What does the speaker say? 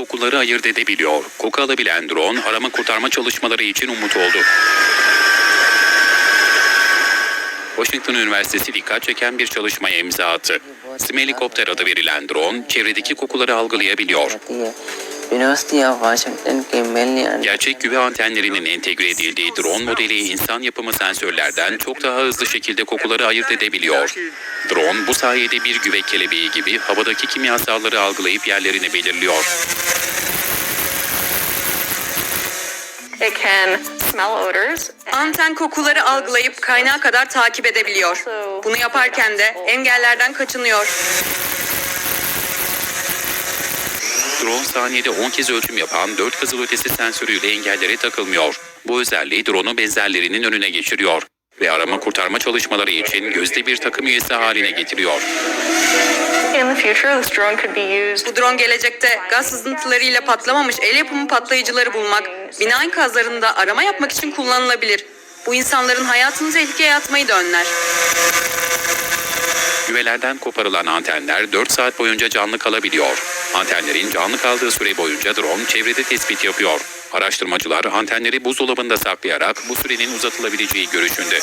kokuları ayırt edebiliyor. Koku alabilen drone arama kurtarma çalışmaları için umut oldu. Washington Üniversitesi dikkat çeken bir çalışmaya imza attı. Smelikopter adı verilen drone çevredeki kokuları algılayabiliyor. Gerçek güve antenlerinin entegre edildiği drone modeli insan yapımı sensörlerden çok daha hızlı şekilde kokuları ayırt edebiliyor. Drone bu sayede bir güve kelebeği gibi havadaki kimyasalları algılayıp yerlerini belirliyor. It can smell odors. Anten kokuları algılayıp kaynağa kadar takip edebiliyor. Bunu yaparken de engellerden kaçınıyor. Drone saniyede 10 kez ölçüm yapan 4 kızılötesi sensörüyle engellere takılmıyor. Bu özelliği drone'u benzerlerinin önüne geçiriyor ve arama kurtarma çalışmaları için gözde bir takım üyesi haline getiriyor. In the future, this drone could be used Bu drone gelecekte gaz sızıntılarıyla patlamamış el yapımı patlayıcıları bulmak, bina enkazlarında arama yapmak için kullanılabilir. Bu insanların hayatını tehlikeye atmayı da önler. Güvelerden koparılan antenler 4 saat boyunca canlı kalabiliyor. Antenlerin canlı kaldığı süre boyunca drone çevrede tespit yapıyor. Araştırmacılar antenleri buzdolabında saklayarak bu sürenin uzatılabileceği görüşünde.